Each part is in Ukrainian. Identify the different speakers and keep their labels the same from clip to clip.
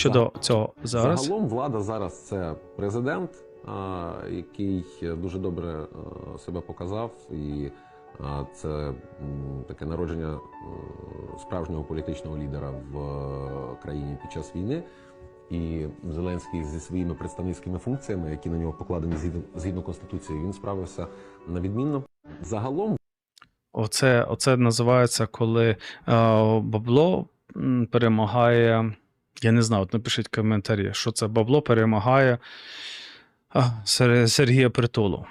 Speaker 1: щодо цього зараз.
Speaker 2: Загалом влада зараз це президент, який дуже добре е, себе показав, і це таке народження е, справжнього політичного лідера в е, країні під час війни. І Зеленський зі своїми представницькими функціями, які на нього покладені згідно, згідно конституції, він справився на відмінно. Загалом
Speaker 1: Оце, оце називається, коли е, бабло перемагає. Я не знаю, от напишіть коментарі, що це бабло перемагає а, Сергія Притулу.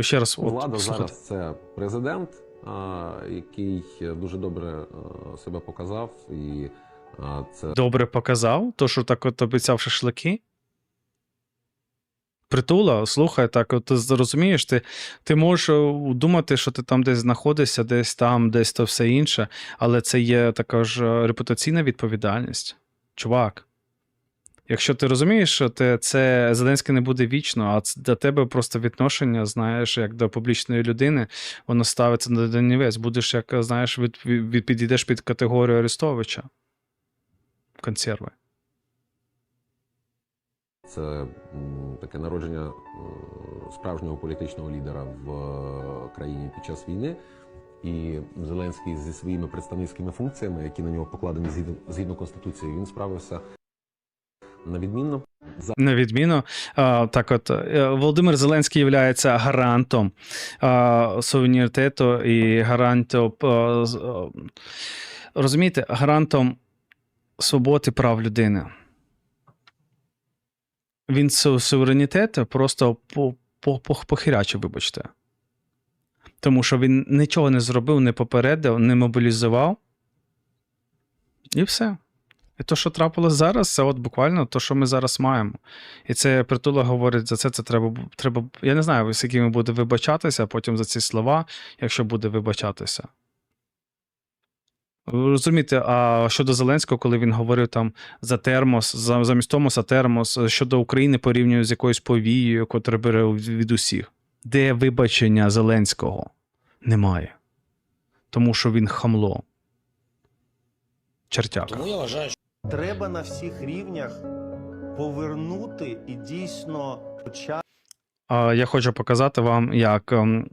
Speaker 1: Ще раз, от,
Speaker 2: влада
Speaker 1: слухайте.
Speaker 2: зараз це президент, який дуже добре е, себе показав, і це
Speaker 1: добре показав, то що так от обіцяв шашлики. Притула, слухай, так, от ти зрозумієш, ти, ти можеш е, думати, що ти там десь знаходишся, десь там, десь то все інше, але це є також е, репутаційна відповідальність. Чувак. Якщо ти розумієш, що ти, це Зеленський не буде вічно, а для тебе просто відношення, знаєш, як до публічної людини, воно ставиться на донівець. Будеш, як знаєш, від, від, підійдеш під категорію Арестовича. Консерви.
Speaker 2: Це таке народження е, справжнього політичного лідера в е, країні під час війни. І Зеленський зі своїми представницькими функціями, які на нього покладені згідно, згідно конституції, він справився на відмінно.
Speaker 1: На відміну, так от е, Володимир Зеленський є гарантом суверенітету і гарантом розумієте, гарантом свободи прав людини. Він суверенітет просто по, по, по, похирячив, вибачте. Тому що він нічого не зробив, не попередив, не мобілізував. І все. І то, що трапилось зараз, це от буквально то, що ми зараз маємо. І це притула говорить за це. Це треба. треба я не знаю, з якими буде вибачатися потім за ці слова, якщо буде вибачатися. Ви Розумієте, а щодо Зеленського, коли він говорив там за термос, за, замість Томоса термос, щодо України порівнює з якоюсь повією, котра бере від усіх. Де вибачення Зеленського? Немає. Тому що він хамло. Чертяка.
Speaker 3: Тому я вважаю, що
Speaker 4: Треба на всіх рівнях повернути і дійсно почати.
Speaker 1: Я хочу показати вам, як ем,